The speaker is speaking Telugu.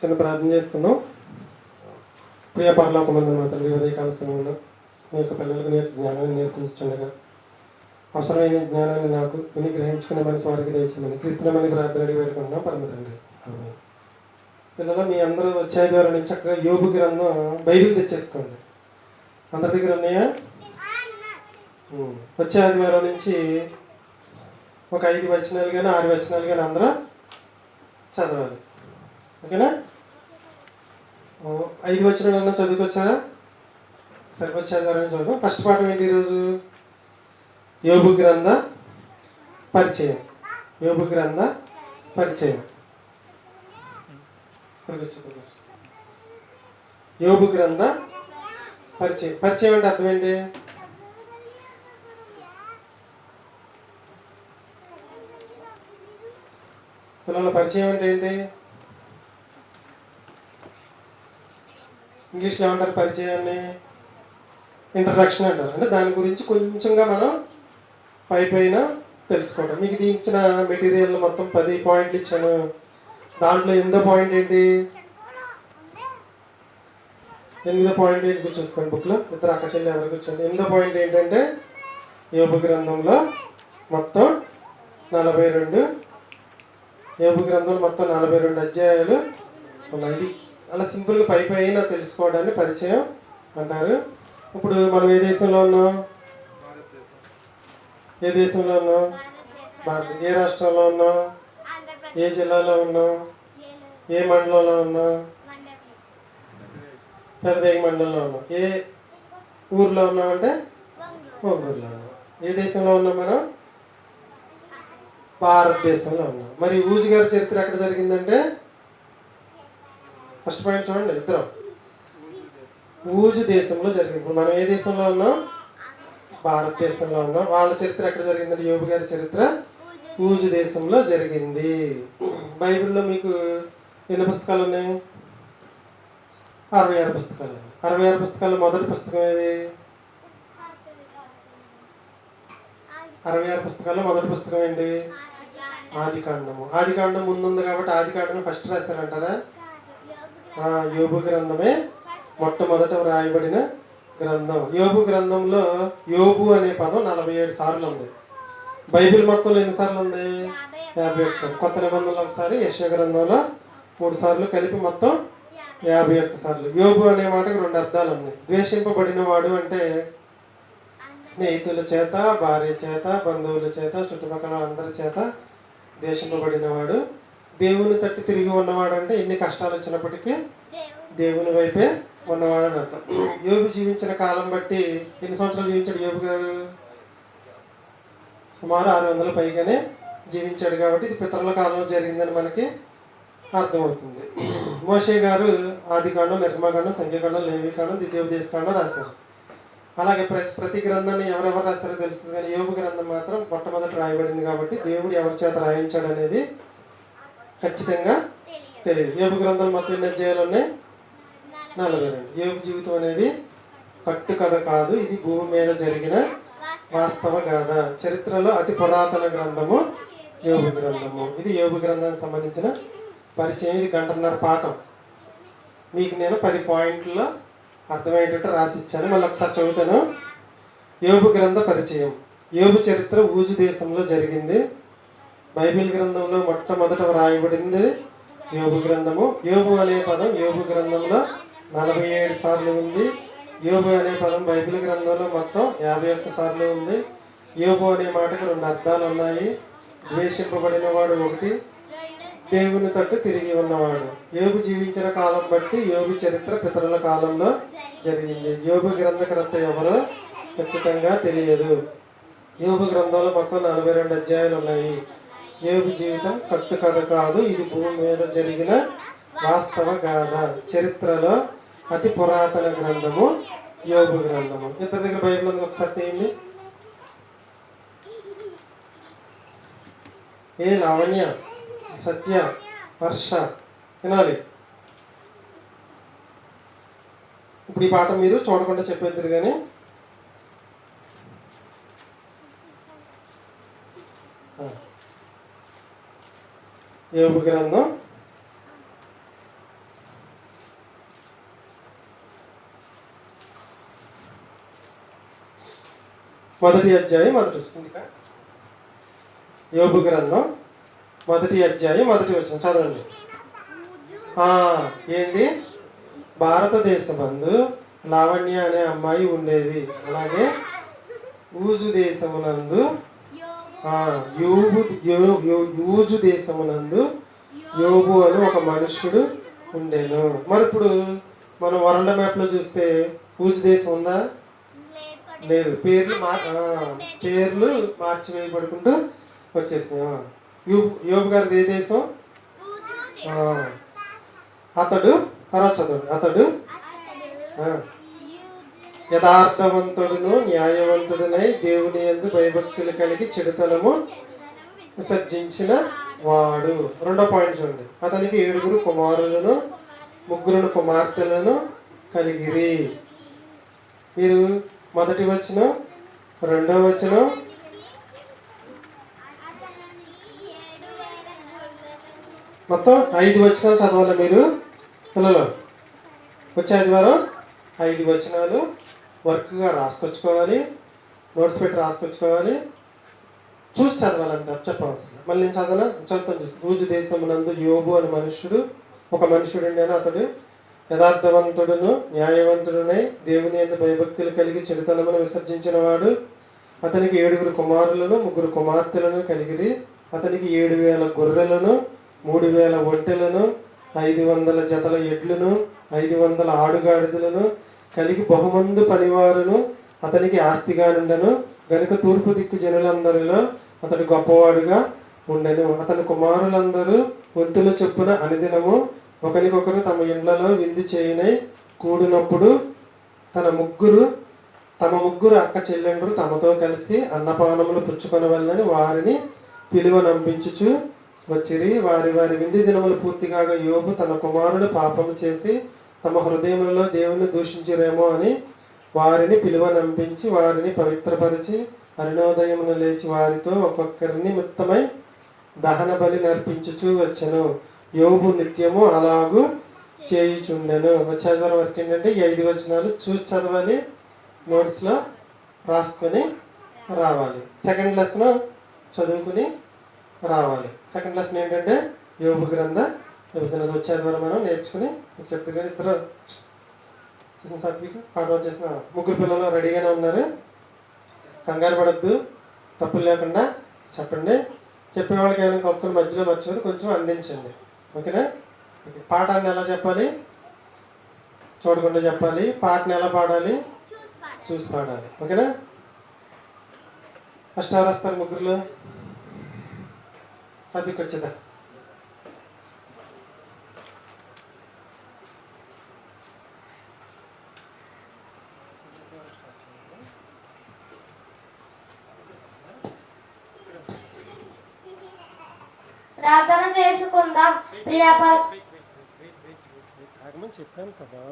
చిన్న ప్రార్థన చేసుకుందాం ప్రియ పరలోకమందు మా తండ్రి ఉదయకాల సమయంలో మీ యొక్క పిల్లలకు నేర్పు జ్ఞానాన్ని నేర్పించుండగా. అవసరమైన జ్ఞానాన్ని నాకు విని గ్రహించుకునే మనసు వారికి దయచేయమని క్రీస్తునమని ప్రార్థన అడిగి పెట్టుకుంటున్నాం పరమ తండ్రి. పిల్లలు మీ అందరూ వచ్చే ద్వారా నుంచి చక్కగా యోగు గ్రంథం బైబిల్ తెచ్చేసుకోండి. అందరి దగ్గర ఉన్నాయా? వచ్చే ఆదివారం నుంచి ఒక ఐదు వచనాలు కానీ ఆరు వచనాలు కానీ అందరూ చదవాలి. ఓకేనా? ఓ, ఐదు వచ్చిన చదువుకొచ్చారా? సరికొచ్చే ఆదివారం చదువు ఫస్ట్ పాఠం ఏంటి ఈరోజు? యోగు గ్రంథ పరిచయం. యోగు గ్రంథ పరిచయం. యోగు గ్రంథ పరిచయం. పరిచయం అంటే అర్థం ఏంటి? పిల్లల పరిచయం అంటే ఏంటి? ఇంగ్లీష్లో ఏమంటారు? పరిచయాన్ని ఇంట్రడక్షన్ అంటారు. అంటే దాని గురించి కొంచెంగా మనం పై పైన తెలుసుకోవటం మీకు ఇచ్చిన మెటీరియల్ మొత్తం పది పాయింట్లు ఇచ్చాను. దాంట్లో ఎనిమిదో పాయింట్ ఏంటి? ఎనిమిదో పాయింట్ ఏంటి? చూసుకోండి బుక్లో ఇద్దరు అక్కచెల్లి ఎవరు కూర్చోండి? ఎనిమిదో పాయింట్ ఏంటంటే యోగ గ్రంథంలో మొత్తం నలభై రెండు. యోగు గ్రంథంలో మొత్తం నలభై రెండు అధ్యాయాలు ఉన్నాయి. అలా సింపుల్గా పై పైన తెలుసుకోవడాన్ని పరిచయం అంటారు ఇప్పుడు మనం ఏ దేశంలో ఉన్నాం? ఏ దేశంలో ఉన్నాం? భారత ఏ రాష్ట్రంలో ఉన్నాం? ఏ జిల్లాలో ఉన్నాం? ఏ మండలంలో ఉన్నాం? పెద్దవేగ మండలంలో ఉన్నాం. ఏ ఊర్లో ఉన్నామంటే ఒంగూరులో ఉన్నాం. ఏ దేశంలో ఉన్నాం మనం? భారతదేశంలో ఉన్నాం. మరి ఊజుగారి చరిత్ర ఎక్కడ జరిగిందంటే? ఫస్ట్ పాయింట్ చూడండి ఇద్దరం. ఊజు దేశంలో జరిగింది. ఇప్పుడు మనం ఏ దేశంలో ఉన్నాం? భారతదేశంలో ఉన్నాం. వాళ్ళ చరిత్ర ఎక్కడ జరిగిందంటే యోబు గారి చరిత్ర ఊజు దేశంలో జరిగింది. బైబిల్లో మీకు ఎన్ని పుస్తకాలు ఉన్నాయి? అరవై ఆరు పుస్తకాలు. అరవై ఆరు పుస్తకాలు మొదటి పుస్తకం ఏది? అరవై ఆరు పుస్తకాల్లో మొదటి పుస్తకం ఏంటి? ఆది కాండము. ఆది కాండం ముందుంది కాబట్టి ఆది కాండమే ఫస్ట్ రాశారంటారా? ఆ, యోబు గ్రంథమే మొట్టమొదట వ్రాయబడిన గ్రంథం. యోబు గ్రంథంలో యోబు అనే పదం నలభై ఏడు సార్లు ఉంది. బైబిల్ మొత్తంలో ఎన్నిసార్లు ఉంది? యాభై ఒక్క సార్లు. కొత్త నిబంధనలు ఒకసారి యశ్వ గ్రంథంలో మూడు సార్లు కలిపి మొత్తం యాభై ఒక్క సార్లు. యోబు అనే మాటకు రెండు అర్థాలు ఉన్నాయి. ద్వేషింపబడిన వాడు అంటే స్నేహితుల చేత భార్య చేత బంధువుల చేత చుట్టుపక్కల అందరి చేత దేశింపబడిన వాడు దేవుని తట్టి తిరిగి ఉన్నవాడు అంటే ఎన్ని కష్టాలు వచ్చినప్పటికీ దేవుని వైపే ఉన్నవాడు అని అర్థం. యోగు జీవించిన కాలం బట్టి ఎన్ని సంవత్సరాలు జీవించాడు యోగు గారు? సుమారు ఆరు వందల పైగానే జీవించాడు కాబట్టి ఇది పితరుల కాలంలో జరిగిందని మనకి అర్థమవుతుంది. మోషే గారు ఆదికాండం నిర్మాకాండం సంఖ్యాకాండం లేవికాండం ద్వితీయోపదేశకాండం రాశారు. అలాగే ప్రతి ప్రతి గ్రంథాన్ని ఎవరెవరు రాస్తారో తెలుస్తుంది కానీ యోగు గ్రంథం మాత్రం మొట్టమొదటి రాయబడింది కాబట్టి దేవుడు ఎవరి చేత రాయించాడు అనేది ఖచ్చితంగా తెలియదు. యోగు గ్రంథం మొత్తం ఎన్ని అధ్యాయాలు ఉన్నాయి నలభై రెండు. యోగు జీవితం అనేది కట్టు కథ కాదు. ఇది భూమి మీద జరిగిన వాస్తవ గాథ చరిత్రలో అతి పురాతన గ్రంథము యోగు గ్రంథము. ఇది యోగు గ్రంథానికి సంబంధించిన పరిచయం. ఇది గంటన్నర పాఠం. మీకు నేను పది పాయింట్లో అర్థమయ్యేటట్టు రాసి ఇచ్చాను మళ్ళీ ఒకసారి చదువుతాను. యోబు గ్రంథ పరిచయం. యోబు చరిత్ర ఊజు దేశంలో జరిగింది. బైబిల్ గ్రంథంలో మొట్టమొదట వ్రాయబడింది యోగు గ్రంథము. యోగు అనే పదం యోగు గ్రంథంలో నలభై ఏడు సార్లు ఉంది. యోగు అనే పదం బైబిల్ గ్రంథంలో మొత్తం యాభై ఒక్క సార్లు ఉంది. యోగు అనే మాటకు రెండు అర్థాలు ఉన్నాయి. ద్వేషింపబడిన వాడు ఒకటి దేవుని తట్టు తిరిగి ఉన్నవాడు. యోగు జీవించిన కాలం బట్టి యోగు చరిత్ర పితరుల కాలంలో జరిగింది. యోగు గ్రంథకర్త ఎవరో ఖచ్చితంగా తెలియదు. యోగు గ్రంథంలో మొత్తం నలభై రెండు అధ్యాయాలు ఉన్నాయి. యోబు జీవితం కట్టుకథ కాదు. ఇది భూమి మీద జరిగిన వాస్తవ గాథ చరిత్రలో అతి పురాతన గ్రంథము యోగు గ్రంథము. ఇంత దగ్గర బైబిల్ ఉంది ఒకసారి తీయండి. ఏ లావణ్య సత్య వర్ష వినాలి. ఇప్పుడు ఈ పాట మీరు చూడకుండా చెప్పేద్దరు కానీ యోగ గ్రంథం? మొదటి అధ్యాయం మొదటి వచనం యోగు గ్రంథం? మొదటి అధ్యాయం మొదటి వచ్చిన చదవండి. ఏంటి భారతదేశ బంధు లావణ్య అనే అమ్మాయి ఉండేది. అలాగే ఊజు దేశమునందు యోబు యో- యూజు దేశమునందు యోబు అని ఒక మనుష్యుడు ఉండేను. మరి ఇప్పుడు మనం వరల్డ్ మ్యాప్లో చూస్తే ఊజు దేశం ఉందా? లేదు. పేర్లు మా పేర్లు మార్చి వేయబడుకుంటూ వచ్చేసినాయి. ఆ. యోబు గారిది ఏ దేశం? అతడు తర్వాత చదవండి. అతడు? ఆ, యథార్థవంతుడును న్యాయవంతుడునై దేవుని యందు భయభక్తులు కలిగి చెడుతనము విసర్జించిన వాడు. రెండో పాయింట్ చూడండి. అతనికి ఏడుగురు కుమారులను ముగ్గురు కుమార్తెలను కలిగిరి. మీరు మొదటి వచనం రెండో వచనం. మొత్తం ఐదు వచనాలు చదవాలి మీరు? పిల్లలు వచ్చే ఆదివారం ఐదు వచనాలు. వర్క్గా రాసుకొచ్చుకోవాలి నోట్స్ పెట్టి రాసుకొచ్చుకోవాలి. చూసి చదవాలని అంత మళ్ళీ నేను చదవనా చదువుతాను చూసి. రూజు దేశమునందు యోబు అని మనుష్యుడు ఒక మనుషుడు ఉండేను అతడు? యథార్థవంతుడును న్యాయవంతుడునై దేవుని ఎందు భయభక్తులు కలిగి చెడుతనమును విసర్జించిన వాడు అతనికి ఏడుగురు కుమారులను ముగ్గురు కుమార్తెలను కలిగిరి. అతనికి ఏడు వేల గొర్రెలను మూడు వేల ఒంటెలను ఐదు వందల జతల ఎడ్లను ఐదు వందల ఆడుగాడిదలను కలిగి బహుమందు పనివారును అతనికి ఆస్తిగా నుండను గనుక తూర్పు దిక్కు జనులందరిలో అతడు గొప్పవాడుగా ఉండెను. అతని కుమారులందరూ వంతుల చొప్పున అనుదినము. ఒకరికొకరు తమ ఇండ్లలో విందు చేయనై కూడినప్పుడు తన ముగ్గురు తమ ముగ్గురు అక్క చెల్లెండ్రు తమతో కలిసి అన్నపానములు పుచ్చుకొనవల్లని వారిని పిలువ నంపించుచు వచ్చిరి. వారి వారి విందు దినములు పూర్తిగా కాగా యోబు తన కుమారుడు పాపము చేసి తమ హృదయములలో దేవుని దూషించరేమో అని వారిని పిలువ నంపించి వారిని పవిత్రపరిచి అరుణోదయమును లేచి వారితో ఒక్కొక్కరిని మిత్తమై దహన బలి నర్పించుచు వచ్చను. యోబు నిత్యము అలాగు చేయుచుండెను. వచ్చే వరకు ఏంటంటే ఈ ఐదు వచనాలు చూసి చదవాలి. నోట్స్లో రాసుకొని రావాలి. సెకండ్ లెసన్ చదువుకుని రావాలి. సెకండ్ లెసన్ ఏంటంటే యోగు గ్రంథ విభజన వచ్చే ద్వారా మనం నేర్చుకుని మీకు చెప్తే ఇద్దరు చేసిన సాత్విక పాఠం చేసిన ముగ్గురు పిల్లలు రెడీగానే ఉన్నారు. కంగారు పడద్దు తప్పులు లేకుండా చెప్పండి. చెప్పేవాళ్ళకి ఏమైనా కప్పుకొని మధ్యలో మర్చిపోతే కొంచెం అందించండి. ఓకేనా? పాఠాన్ని ఎలా చెప్పాలి? చూడకుండా చెప్పాలి. పాటను ఎలా పాడాలి? చూసి పాడాలి. ఓకేనా? ఫస్ట్ ఎవరు వస్తారు ముగ్గురులో. సాత్విక్ వచ్చేదా ప్రార్థన చేసుకుందాం. ప్రియ చెప్పాను కదా.